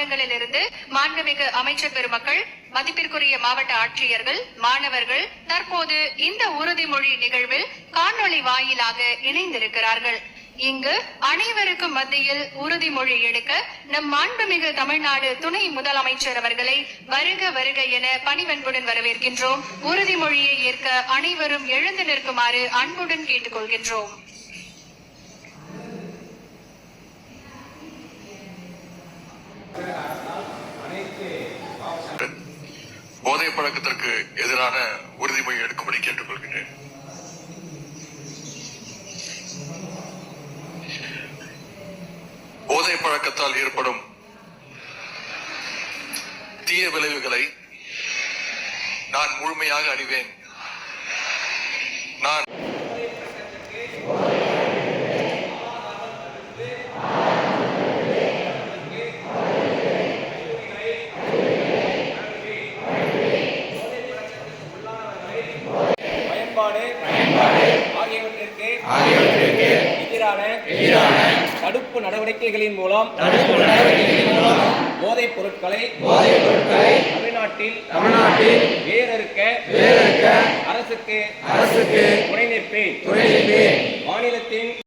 மாவட்டங்களில் இருந்து மாண்புமிகு அமைச்சர் பெருமக்கள் மதிப்பிற்குரிய மாவட்ட ஆட்சியர்கள் மாணவர்கள் தற்போது இந்த உறுதிமொழி நிகழ்வில் காணொளி வாயிலாக இணைந்திருக்கிறார்கள். இங்கு அனைவருக்கும் மத்தியில் உறுதிமொழி எடுக்க நம் மாண்புமிகு தமிழ்நாடு துணை முதலமைச்சர் அவர்களை வருக வருக என பணிவன்புடன் வரவேற்கின்றோம். உறுதிமொழியை ஏற்க அனைவரும் எழுந்து நிற்குமாறு அன்புடன் கேட்டுக்கொள்கின்றோம். போதை பழக்கத்திற்கு எதிரான உறுதிமொழி எடுக்கும்படி கேட்டுக்கொள்கிறேன். போதை பழக்கத்தால் ஏற்படும் தீய விளைவுகளை நான் முழுமையாக அறிவேன். நான் பயன்பாடு ஆகியவற்றிற்கு எதிரான தடுப்பு நடவடிக்கைகளின் மூலம் போதைப் பொருட்களை தமிழ்நாட்டில் தமிழ்நாட்டில் வேறறுக்க வேறறுக்க அரசுக்கு அரசுக்கு துணை நிற்பேன் துணை நிற்பேன். மாநிலத்தின்